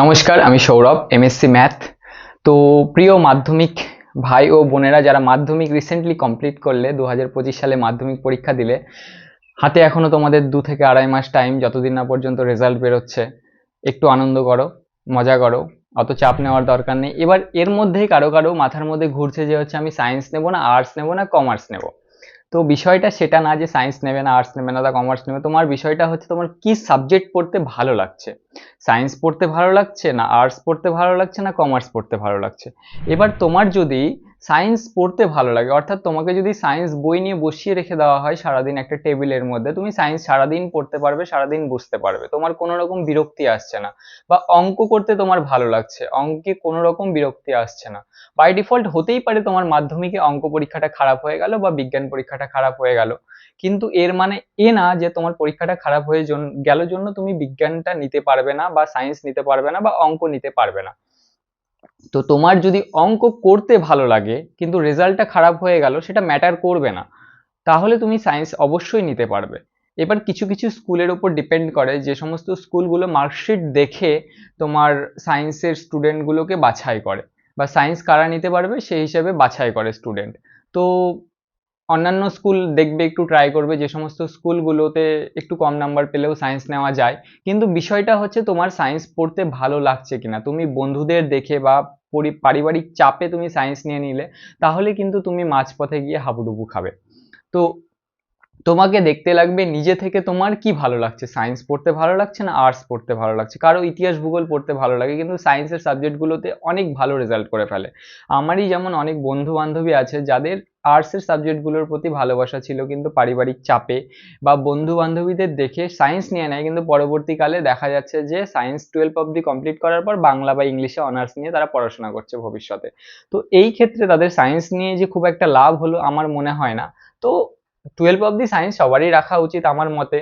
নমস্কার, আমি Sourav MSc math তো প্রিয় মাধ্যমিক ভাই ও বোনেরা, যারা মাধ্যমিক রিসেন্টলি কমপ্লিট করলে দু হাজার পঁচিশ সালে মাধ্যমিক পরীক্ষা দিলে, হাতে এখনও তোমাদের দু থেকে আড়াই মাস টাইম যতদিন না পর্যন্ত রেজাল্ট বেরোচ্ছে, একটু আনন্দ করো, মজা করো, অত চাপ নেওয়ার দরকার নেই। এবার এর মধ্যেই কারও কারও মাথার মধ্যে ঘুরছে যে হচ্ছে আমি সায়েন্স নেব না আর্টস নেব না কমার্স নেব। তো বিষয়টা সেটা না যে সায়েন্স নেবে না আর্টস নেবে না বা কমার্স নেবে, তোমার বিষয়টা হচ্ছে তোমার কি সাবজেক্ট পড়তে ভালো লাগছে? সায়েন্স পড়তে ভালো লাগছে না আর্টস পড়তে ভালো লাগছে না কমার্স পড়তে ভালো লাগছে? এবার তোমার যদি সায়েন্স পড়তে ভালো লাগে। অর্থাৎ তোমাকে যদি সায়েন্স বই নিয়ে বসিয়ে রেখে দেওয়া হয় সারাদিন একটা টেবিলের মধ্যে, তুমি সায়েন্স সারাদিন পড়তে পারবে, সারাদিন বুঝতে পারবে। তোমার কোনো রকম বিরক্তি আসছে না। বা অঙ্ক করতে তোমার ভালো লাগছে, অঙ্কে কোনো রকম বিরক্তি আসছে না। বাই ডিফল্ট হতেই পারে তোমার মাধ্যমিকে অঙ্ক পরীক্ষাটা খারাপ হয়ে গেল বা বিজ্ঞান পরীক্ষাটা খারাপ হয়ে গেল। কিন্তু এর মানে এ না যে তোমার পরীক্ষাটা খারাপ হয়ে গেল জন্য তুমি বিজ্ঞানটা নিতে পারবে না বা সায়েন্স নিতে পারবে না বা অঙ্ক নিতে পারবে না। তো তোমার যদি অঙ্ক করতে ভালো লাগে, কিন্তু রেজাল্টটা খারাপ হয়ে গেল, সেটা ম্যাটার করবে না। তাহলে তুমি সায়েন্স অবশ্যই নিতে পারবে। এবার কিছু কিছু স্কুলের ওপর ডিপেন্ড করে যে সমস্ত স্কুলগুলো মার্কশিট দেখে তোমার সায়েন্সের স্টুডেন্টগুলোকে বাছাই করে। বা সায়েন্স কারা নিতে পারবে, সেই হিসেবে বাছাই করে স্টুডেন্ট তো অন্যান্য স্কুল দেখবে, একটু ট্রাই করবে, যে সমস্ত স্কুলগুলোতে একটু কম নাম্বার পেলেও সায়েন্স নেওয়া যায়। কিন্তু বিষয়টা হচ্ছে তোমার সায়েন্স পড়তে ভালো লাগছে কিনা? তুমি বন্ধুদের দেখে বা পরি- পারিবারিক চাপে তুমি সায়েন্স নিয়ে নিলে, তাহলে কিন্তু তুমি মাঝপথে গিয়ে হাবুডুবু খাবে। তো তোমাকে দেখতে লাগবে নিজে থেকে তোমার কি ভালো লাগছে? সায়েন্স পড়তে ভালো লাগছে না আর্টস পড়তে ভালো লাগছে? কারও ইতিহাস, ভূগোল পড়তে ভালো লাগে, কিন্তু সায়েন্সের সাবজেক্টগুলোতে অনেক ভালো রেজাল্ট করে ফেলে। আমারই যেমন অনেক বন্ধু বান্ধবী আছে, যাদের আর্টসের সাবজেক্টগুলোর প্রতি ভালোবাসা ছিল কিন্তু পারিবারিক চাপে বা বন্ধু বান্ধবীদের দেখে সায়েন্স নিয়ে নেয়। কিন্তু পরবর্তীকালে দেখা যাচ্ছে যে সায়েন্স টুয়েলভ অবধি কমপ্লিট করার পর বাংলা বা ইংলিশে অনার্স নিয়ে তারা পড়াশোনা করছে ভবিষ্যতে। তো এই ক্ষেত্রে তাদের সায়েন্স নিয়ে যে খুব একটা লাভ হলো আমার মনে হয় না। তো টুয়েলভ অবধি সায়েন্স সবারই রাখা উচিত আমার মতে।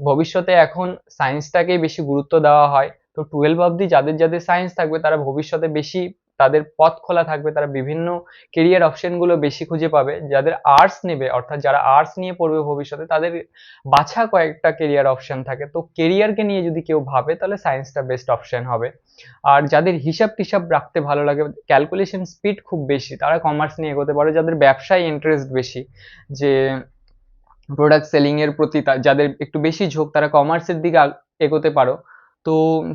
ভবিষ্যতে এখন সায়েন্সটাকেই বেশি গুরুত্ব দেওয়া হয়। তো টুয়েলভ অবধি যাদের যাদের সায়েন্স থাকবে তারা ভবিষ্যতে বেশি তাদের পথ খোলা থাকবে, তারা বিভিন্ন কেরিয়ার অপশনগুলো বেশি খুঁজে পাবে। যাদের আর্টস নেবে, অর্থাৎ যারা আর্টস নিয়ে পড়বে ভবিষ্যতে, তাদের বাছা কয়েকটা কেরিয়ার অপশন থাকে। তো কেরিয়ারকে নিয়ে যদি কেউ ভাবে, তাহলে সায়েন্সটা বেস্ট অপশন হবে। আর যাদের হিসাব টিসাব রাখতে ভালো লাগে ক্যালকুলেশন স্পিড খুব বেশি, তারা কমার্স নিয়ে এগোতে পারে। যাদের ব্যবসায় ইন্টারেস্ট বেশি, যে প্রোডাক্ট সেলিংয়ের প্রতি যাদের একটু বেশি ঝোঁক, তারা কমার্সের দিকে এগোতে পারো। তো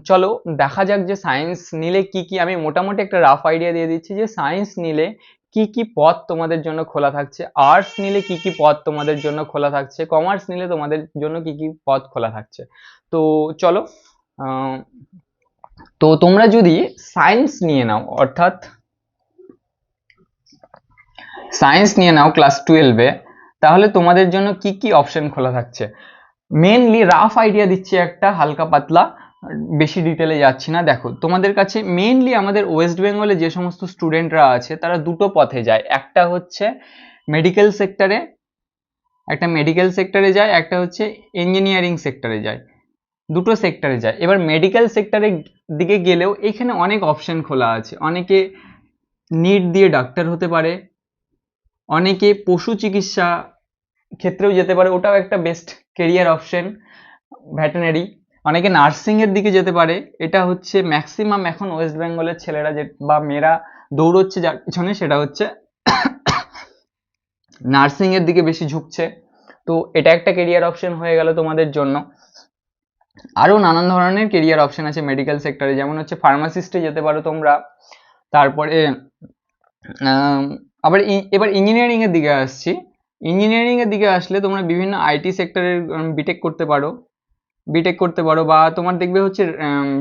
চলো দেখা যাক যে সায়েন্স নিলে কি কি, আমি মোটামুটি একটা রাফ আইডিয়া দিয়ে দিচ্ছি যে সায়েন্স নিলে কি কি পথ তোমাদের জন্য খোলা থাকছে আর্টস নিলে কি কি পথ তোমাদের জন্য খোলা থাকছে কমার্স নিলে তোমাদের জন্য কি কি পথ খোলা থাকছে। তো চলো তো তোমরা যদি সায়েন্স নিয়ে নাও, অর্থাৎ সায়েন্স নিয়ে নাও ক্লাস টুয়েলভে তাহলে তোমাদের জন্য কি কি অপশন খোলা থাকছে? মেনলি রাফ আইডিয়া দিচ্ছি একটা, হালকা পাতলা বেশি ডিটেলে যাচ্ছি না। দেখো, তোমাদের কাছে মেনলি আমাদের ওয়েস্ট বেঙ্গলে যে সমস্ত স্টুডেন্টরা আছে, তারা দুটো পথে যায়। একটা হচ্ছে মেডিকেল সেক্টরে একটা মেডিকেল সেক্টরে যায়, একটা হচ্ছে ইঞ্জিনিয়ারিং সেক্টরে যায়। দুটো সেক্টরে যায়। এবার মেডিকেল সেক্টরের দিকে গেলেও এখানে অনেক অপশন খোলা আছে। অনেকে নিট দিয়ে ডাক্তার হতে পারে, অনেকে পশু চিকিৎসা ক্ষেত্রেও যেতে পারে। ওটাও একটা বেস্ট কেরিয়ার অপশন ভেটেনারি অনেকে নার্সিং এর দিকে যেতে পারে। এটা হচ্ছে ম্যাক্সিমাম এখন ওয়েস্ট বেঙ্গলের ছেলেরা যে, বা মেয়েরা দৌড়চ্ছে যার পিছনে, সেটা হচ্ছে নার্সিং এর দিকে বেশি ঝুঁকছে। তো এটা একটা কেরিয়ার অপশন হয়ে গেল তোমাদের জন্য। আরও নানান ধরনের কেরিয়ার অপশন আছে মেডিকেল সেক্টরে যেমন হচ্ছে ফার্মাসিস্টে যেতে পারো তোমরা। তারপরে আবার এবার ইঞ্জিনিয়ারিংয়ের দিকে আসছি। ইঞ্জিনিয়ারিংয়ের দিকে আসলে তোমরা বিভিন্ন আইটি সেক্টরের বিটেক করতে পারো। বিটেক করতে পারো বা তোমার দেখবে হচ্ছে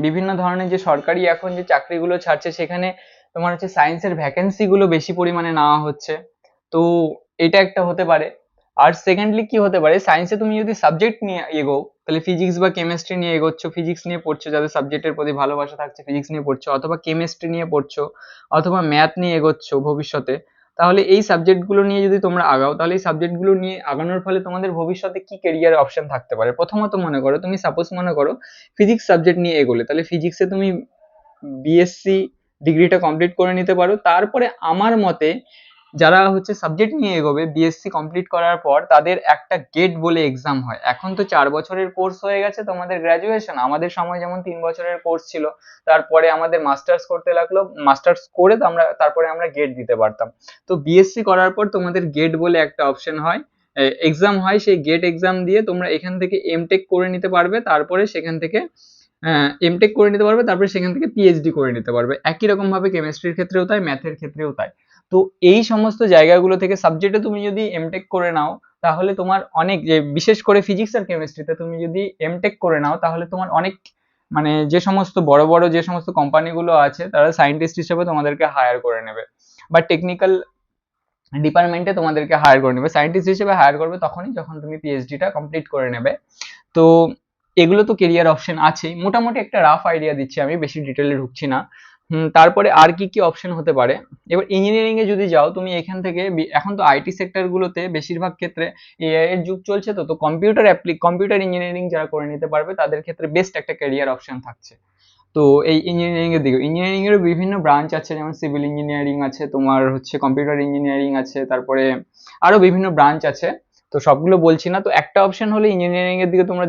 বিভিন্ন ধরনের যে সরকারি এখন যে চাকরিগুলো ছাড়ছে, সেখানে তোমার হচ্ছে সায়েন্সের ভ্যাকেন্সিগুলো বেশি পরিমাণে নেওয়া হচ্ছে। তো এটা একটা হতে পারে। আর সেকেন্ডলি কি হতে পারে সায়েন্সে তুমি যদি সাবজেক্ট নিয়ে এগো তাহলে ফিজিক্স বা কেমিস্ট্রি নিয়ে এগোচ্ছ ফিজিক্স নিয়ে পড়ছো, যাদের সাবজেক্টের প্রতি ভালোবাসা থাকছে ফিজিক্স নিয়ে পড়ছো, অথবা কেমিস্ট্রি নিয়ে পড়ছো, অথবা ম্যাথ নিয়ে এগোচ্ছো ভবিষ্যতে তাহলে এই সাবজেক্টগুলো নিয়ে যদি তোমরা আগাও, তাহলে এই সাবজেক্টগুলো নিয়ে আগানোর ফলে তোমাদের ভবিষ্যতে কি কেরিয়ার অপশন থাকতে পারে? প্রথমত মনে করো, তুমি সাপোজ মনে করো ফিজিক্স সাবজেক্ট নিয়ে এগোলে, তাহলে ফিজিক্সে তুমি বিএসসি ডিগ্রিটা কমপ্লিট করে নিতে পারো। তারপরে আমার মতে যারা হচ্ছে সাবজেক্ট নিয়ে এগোবে বিএসসি কমপ্লিট করার পর তাদের একটা গেট বলে এক্সাম হয়। এখন তো চার বছরের কোর্স হয়ে গেছে তোমাদের গ্র্যাজুয়েশন আমাদের সময় যেমন তিন বছরের কোর্স ছিল, তারপরে আমাদের মাস্টার্স করতে লাগল। মাস্টার্স করে তো আমরা, তারপরে আমরা গেট দিতে পারতাম। তো বিএসসি করার পর তোমাদের গেট বলে একটা অপশন হয়। এক্সাম হয়, সেই গেট এক্সাম দিয়ে তোমরা এখান থেকে এমটেক করে নিতে পারবে, তারপরে সেখান থেকে এমটেক করে নিতে পারবে, তারপরে সেখান থেকে পিএইচডি করে নিতে পারবে। একই রকম ভাবে কেমিস্ট্রির ক্ষেত্রেও তাই ম্যাথের ক্ষেত্রেও তাই। তো এই সমস্ত জায়গাগুলো থেকে সাবজেক্টে তুমি যদি এমটেক করে নাও, তাহলে তোমার অনেক যে, বিশেষ করে ফিজিক্স আর কেমিস্ট্রিতে তুমি যদি এমটেক করে নাও, তাহলে তোমার অনেক মানে যে সমস্ত বড় বড় যে সমস্ত কোম্পানিগুলো আছে, তারা সায়েন্টিস্ট হিসেবে তোমাদেরকে হায়ার করে নেবে। বা টেকনিক্যাল ডিপার্টমেন্টে তোমাদেরকে হায়ার করে নেবে। সায়েন্টিস্ট হিসেবে হায়ার করবে তখনই যখন তুমি পিএইচডিটা কমপ্লিট করে নেবে। তো এগুলো তো কেরিয়ার অপশন আছেই। মোটামুটি একটা রাফ আইডিয়া দিচ্ছি আমি, বেশি ডিটেলে ঢুকছি না। তারপরে আর কি কি অপশন হতে পারে? এবার ইঞ্জিনিয়ারিং এ যদি যাও, তুমি এখান থেকে এখন তো আইটি সেক্টর গুলোতে বেশিরভাগ ক্ষেত্রে এআই এর যুগ চলছে তো তো কম্পিউটার অ্যাপ্লি কম্পিউটার ইঞ্জিনিয়ারিং যারা করে নিতে পারবে, তাদের ক্ষেত্রে বেস্ট একটা ক্যারিয়ার অপশন থাকছে। তো এই ইঞ্জিনিয়ারিং এর দিকে ইঞ্জিনিয়ারিং এর বিভিন্ন ব্রাঞ্চ আছে, যেমন সিভিল ইঞ্জিনিয়ারিং আছে, তোমার হচ্ছে কম্পিউটার ইঞ্জিনিয়ারিং আছে, তারপরে আরও বিভিন্ন ব্রাঞ্চ আছে। তো সবগুলো বলছি না, তো একটা অপশন হলে ইঞ্জিনিয়ারিং এর দিকে তোমরা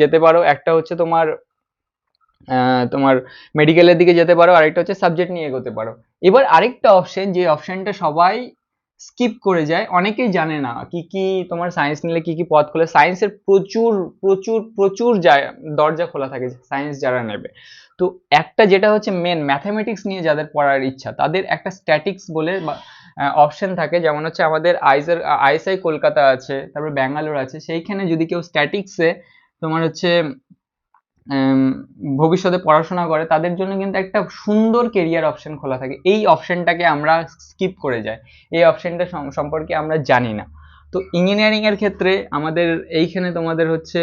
যেতে পারো, একটা হচ্ছে তোমার তোমার মেডিকেলের দিকে যেতে পারো, আরেকটা হচ্ছে সাবজেক্ট নিয়ে এগোতে পারো। এবার আরেকটা অপশন যে অপশনটা সবাই স্কিপ করে যায়, অনেকেই জানে না কি কি তোমার সায়েন্স নিলে কি কি পথ খোলে। সায়েন্সের প্রচুর প্রচুর প্রচুর দরজা খোলা থাকে সায়েন্স যারা নেবে। তো একটা যেটা হচ্ছে মেন ম্যাথামেটিক্স নিয়ে যাদের পড়ার ইচ্ছা, তাদের একটা স্ট্যাটিক্স বলে অপশন থাকে। যেমন হচ্ছে আমাদের আইসের আইএসআই কলকাতা আছে, তারপর ব্যাঙ্গালোর আছে, সেইখানে যদি কেউ স্ট্যাটিক্সে তোমার হচ্ছে ভবিষ্যতে পড়াশোনা করে, তাদের জন্য কিন্তু একটা সুন্দর কেরিয়ার অপশন খোলা থাকে। এই অপশনটাকে আমরা স্কিপ করে যাই। এই অপশনটা সম্পর্কে আমরা জানি না। তো ইঞ্জিনিয়ারিং এর ক্ষেত্রে আমাদের এইখানে তোমাদের হচ্ছে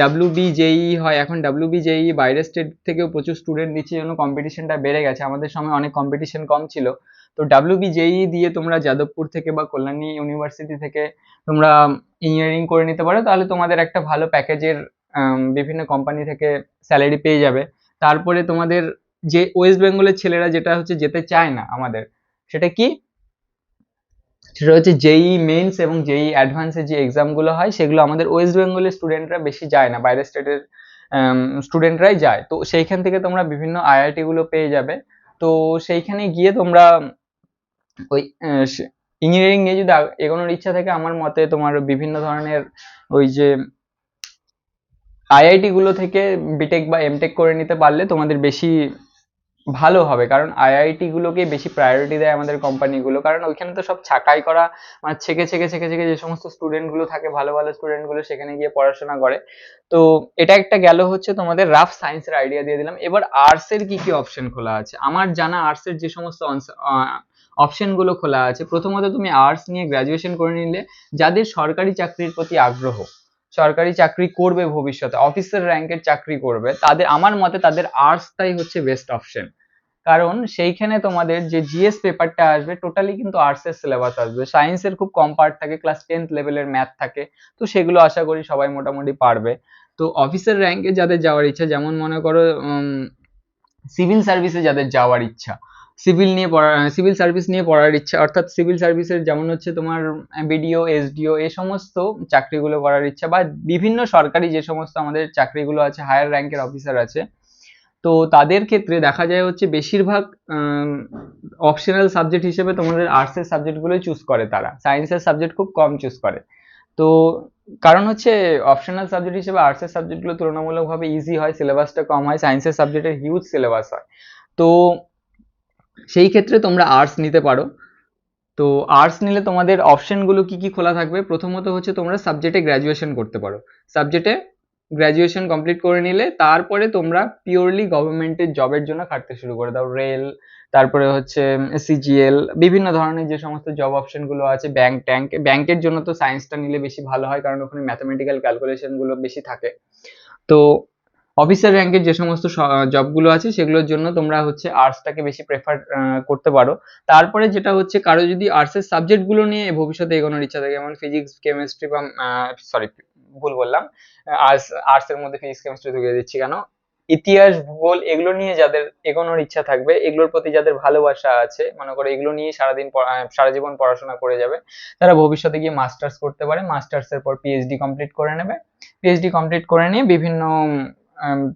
ডাব্লিউ জেই হয়। এখন ডাব্লিউ জেই বাইরের স্টেট থেকেও প্রচুর স্টুডেন্ট দিচ্ছে জন্য কম্পিটিশনটা বেড়ে গেছে। আমাদের সময় অনেক কম্পিটিশন কম ছিল। তো ডাব্লিউ জেই দিয়ে তোমরা যাদবপুর থেকে বা কল্যাণী ইউনিভার্সিটি থেকে তোমরা ইঞ্জিনিয়ারিং করে নিতে পারো। তাহলে তোমাদের একটা ভালো প্যাকেজের বিভিন্ন কোম্পানি থেকে স্যালারি পেয়ে যাবে। তারপরে তোমাদের যে ওয়েস্ট বেঙ্গলের ছেলেরা যেটা হচ্ছে যেতে চায় না আমাদের, সেটা কি? সেটা হচ্ছে জেই মেন্স এবং জেই অ্যাডভান্সের যে এক্সামগুলো হয়, সেগুলো আমাদের ওয়েস্ট বেঙ্গলের স্টুডেন্টরা বেশি যায় না, বাইরের স্টেটের স্টুডেন্টরাই যায়। তো সেইখান থেকে তোমরা বিভিন্ন আইআইটি গুলো পেয়ে যাবে। তো সেইখানে গিয়ে তোমরা ওই ইঞ্জিনিয়ারিং নিয়ে যদি এগোনোর ইচ্ছা থাকে, আমার মতে তোমার বিভিন্ন ধরনের ওই যে আইআইটি গুলো থেকে বিটেক বা এমটেক করে নিতে পারলে তোমাদের বেশি ভালো হবে। কারণ আইআইটি গুলোকে বেশি প্রায়োরিটি দেয় আমাদের কোম্পানিগুলো কারণ ওইখানে তো সব ছাঁটাই করা মানে ছেকে ছেকে ছেকে ছেকে যে সমস্ত স্টুডেন্টগুলো থাকে, ভালো ভালো স্টুডেন্টগুলো সেখানে গিয়ে পড়াশোনা করে। তো এটা একটা গেল হচ্ছে তোমাদের রাফ সায়েন্সের আইডিয়া দিয়ে দিলাম। এবার আর্টস এর কি কি অপশন খোলা আছে? আমার জানা আর্টস এর যে সমস্ত অপশনগুলো খোলা আছে, প্রথমত তুমি আর্টস নিয়ে গ্রাজুয়েশন করে নিলে যাদের সরকারি চাকরির প্রতি আগ্রহ সরকারি চাকরি করবে ভবিষ্যতে, অফিসার র্যাঙ্কের চাকরি করবে, তাদের, আমার মতে তাদের আর্টসটাই হচ্ছে বেস্ট অপশন কারণ সেইখানে তোমাদের যে জিএস পেপারটা আসবে টোটালি কিন্তু আর্টস এর সিলেবাস আসবে। সায়েন্সের খুব কম পার্ট থাকে ক্লাস টেন্থ লেভেলের ম্যাথ থাকে, তো সেগুলো আশা করি সবাই মোটামুটি পারবে। তো অফিসার র্যাঙ্কে যাদের যাওয়ার ইচ্ছা, যেমন মনে করো সিভিল সার্ভিসে যাদের যাওয়ার ইচ্ছা সিভিল নিয়ে পড়া সিভিল সার্ভিস নিয়ে পড়ার ইচ্ছা, অর্থাৎ সিভিল সার্ভিসের যেমন হচ্ছে তোমার বিডিও এসডিও এই সমস্ত চাকরিগুলো করার ইচ্ছা বা বিভিন্ন সরকারি যে সমস্ত আমাদের চাকরিগুলো আছে হায়ার র্যাঙ্কের অফিসার আছে, তো তাদের ক্ষেত্রে দেখা যায় হচ্ছে বেশিরভাগ অপশনাল সাবজেক্ট হিসেবে তোমাদের আর্টসের সাবজেক্টগুলোই চুজ করে তারা। সায়েন্সের সাবজেক্ট খুব কম চুজ করে। তো কারণ হচ্ছে অপশনাল সাবজেক্ট হিসেবে আর্টসের সাবজেক্টগুলো তুলনামূলকভাবে ইজি হয় সিলেবাসটা কম হয় সায়েন্সের সাবজেক্টের হিউজ সিলেবাস হয়। তো সেই ক্ষেত্রে তোমরা আর্টস নিতে পারো। তো আর্টস নিলে তোমাদের অপশনগুলো কি কি খোলা থাকবে? প্রথমত হচ্ছে তোমরা সাবজেক্টে গ্র্যাজুয়েশন করতে পারো। সাবজেক্টে গ্র্যাজুয়েশন কমপ্লিট করে নিলে তারপরে তোমরা পিওরলি গভর্নমেন্টের জবের জন্য খাটতে শুরু করে দাও। রেল তারপরে হচ্ছে সিজিএল বিভিন্ন ধরনের যে সমস্ত জব অপশনগুলো আছে ব্যাংক ট্যাঙ্ক ব্যাংকের জন্য তো সায়েন্সটা নিলে বেশি ভালো হয়, কারণ ওখানে ম্যাথামেটিক্যাল ক্যালকুলেশনগুলো বেশি থাকে। তো অফিসার র্যাঙ্কের যে সমস্ত জবগুলো আছে, সেগুলোর জন্য তোমরা হচ্ছে আর্টসটাকে বেশি প্রেফার করতে পারো। তারপরে যেটা হচ্ছে, কারও যদি আর্টসের সাবজেক্টগুলো নিয়ে ভবিষ্যতে এগোনোর ইচ্ছা থাকে, যেমন ফিজিক্স কেমিস্ট্রি বা সরি ভুল বললাম আর্টস আর্টসের মধ্যে ফিজিক্স কেমিস্ট্রি ঢুকিয়ে দিচ্ছি কেন? ইতিহাস, ভূগোল, এগুলো নিয়ে যাদের এগোনোর ইচ্ছা থাকবে, এগুলোর প্রতি যাদের ভালোবাসা আছে, মনে করো এগুলো নিয়ে সারাদিন সারা জীবন পড়াশোনা করে যাবে, তারা ভবিষ্যতে গিয়ে মাস্টার্স করতে পারে। মাস্টার্স এর পর পিএইচডি কমপ্লিট করে নেবে। পিএইচডি কমপ্লিট করে নিয়ে বিভিন্ন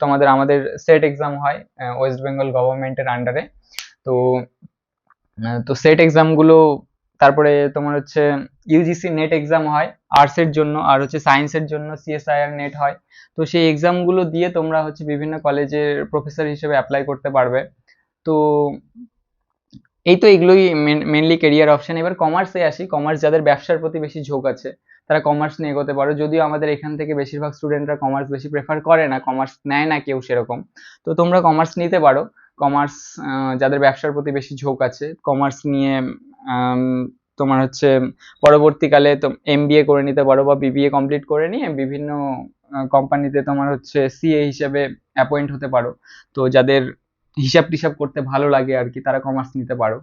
তোমাদের, আমাদের সেট এক্সাম হয় ওয়েস্ট বেঙ্গল গভর্নমেন্টের আন্ডারে তো তো সেট এক্সামগুলো তারপরে তোমার হচ্ছে ইউজিসি নেট এক্সাম হয় আর্টসের জন্য, আর হচ্ছে সায়েন্সের জন্য সিএসআইআর নেট হয়। তো সেই এক্সামগুলো দিয়ে তোমরা হচ্ছে বিভিন্ন কলেজের প্রফেসর হিসেবে অ্যাপ্লাই করতে পারবে। তো, এই তো এগুলোই মেনলি কেরিয়ার অপশন এবার কমার্সে আসি কমার্স যাদের ব্যবসার প্রতি বেশি ঝোঁক আছে তারা কমার্স নিয়ে এগোতে পারো। যদিও আমাদের এখান থেকে বেশিরভাগ স্টুডেন্টরা কমার্স বেশি প্রেফার করে না কমার্স নেয় না কেউ সেরকম। তো তোমরা কমার্স নিতে পারো। কমার্স যাদের ব্যবসার প্রতি বেশি ঝোঁক আছে কমার্স নিয়ে তোমার হচ্ছে পরবর্তীকালে তো এমবিএ করে নিতে পারো বা বিবিএ কমপ্লিট করে নিয়ে বিভিন্ন কোম্পানিতে তোমার হচ্ছে সিএ হিসেবে অ্যাপয়েন্ট হতে পারো। তো যাদের হিসাব টিসাব করতে ভালো লাগে আর কি, তারা কমার্স নিতে পারো।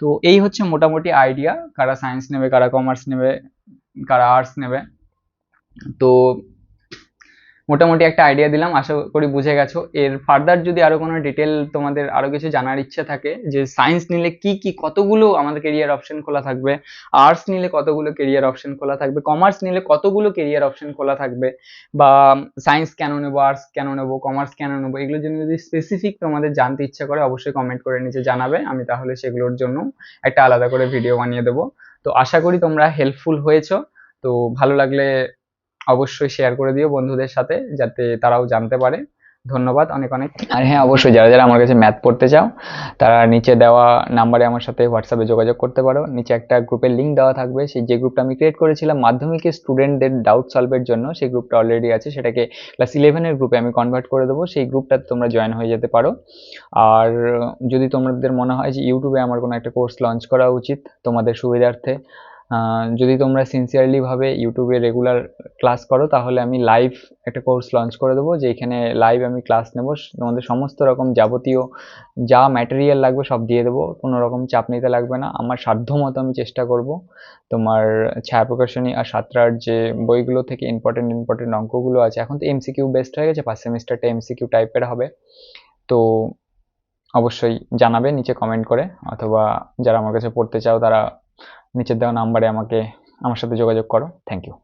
তো এই হচ্ছে মোটামুটি আইডিয়া কারা সায়েন্স নেবে, কারা কমার্স নেবে। কারা আর্টস নেবে। তো মোটামুটি একটা আইডিয়া দিলাম, আশা করি বুঝে গেছো। এর ফার্দার যদি আরও কোনো ডিটেল তোমাদের আরও কিছু জানার ইচ্ছে থাকে, যে সায়েন্স নিলে কি কি, কতগুলো আমাদের কেরিয়ার অপশন খোলা থাকবে আর্টস নিলে কতগুলো কেরিয়ার অপশন খোলা থাকবে কমার্স নিলে কতগুলো কেরিয়ার অপশন খোলা থাকবে, বা সায়েন্স কেন নেব আর্টস কেন নেব কমার্স কেন নেব এগুলোর জন্য যদি স্পেসিফিক তোমাদের জানতে ইচ্ছা করে, অবশ্যই কমেন্ট করে নিচে জানাবে। আমি তাহলে সেগুলোর জন্য একটা আলাদা করে ভিডিও বানিয়ে দেবো। তো আশা করি তোমরা হেল্পফুল হয়েছো। তো ভালো লাগলে অবশ্যই শেয়ার করে দিও বন্ধুদের সাথে, যাতে তারাও জানতে পারে। ধন্যবাদ, অনেক অনেক। আর হ্যাঁ অবশ্যই যারা যারা আমার কাছে ম্যাথ পড়তে চাও, তারা নিচে দেওয়া নাম্বারে আমার সাথে হোয়াটসঅ্যাপে যোগাযোগ করতে পারো। নিচে একটা গ্রুপের লিঙ্ক দেওয়া থাকবে। সেই যে গ্রুপটা আমি ক্রিয়েট করেছিলাম মাধ্যমিকের স্টুডেন্টদের ডাউট সলভের জন্য, সেই গ্রুপটা অলরেডি আছে। সেটাকে ক্লাস ইলেভেনের গ্রুপে আমি কনভার্ট করে দেবো। সেই গ্রুপটাতে তোমরা জয়েন হয়ে যেতে পারো। আর যদি তোমাদের মনে হয় যে ইউটিউবে আমার কোনো একটা কোর্স লঞ্চ করা উচিত তোমাদের সুবিধার্থে যদি তোমরা সিনসিয়ারলি ভাবে ইউটিউবে রেগুলার ক্লাস করো, তাহলে আমি লাইভ একটা কোর্স লঞ্চ করে দেবো, যেখানে লাইভ আমি ক্লাস নেব। তোমাদের সমস্ত রকম যাবতীয় যা ম্যাটেরিয়াল লাগবে সব দিয়ে দেবো, কোনো রকম চাপ নিতে লাগবে না। আমার সাধ্য মতো আমি চেষ্টা করব। তোমার ছায়া প্রকাশনী আর সাঁতরার যে বইগুলো থেকে ইম্পর্টেন্ট ইম্পর্টেন্ট অঙ্কগুলো আছে, এখন তো এমসিকিউ বেস্ট হয়ে গেছে ফার্স্ট সেমিস্টারটা এমসিকিউ টাইপের হবে। তো অবশ্যই জানাবে, নিচে কমেন্ট করে, অথবা যারা আমার কাছে পড়তে চাও, তারা নিচের দেওয়া নাম্বারে আমাকে আমার সাথে যোগাযোগ করো। Thank you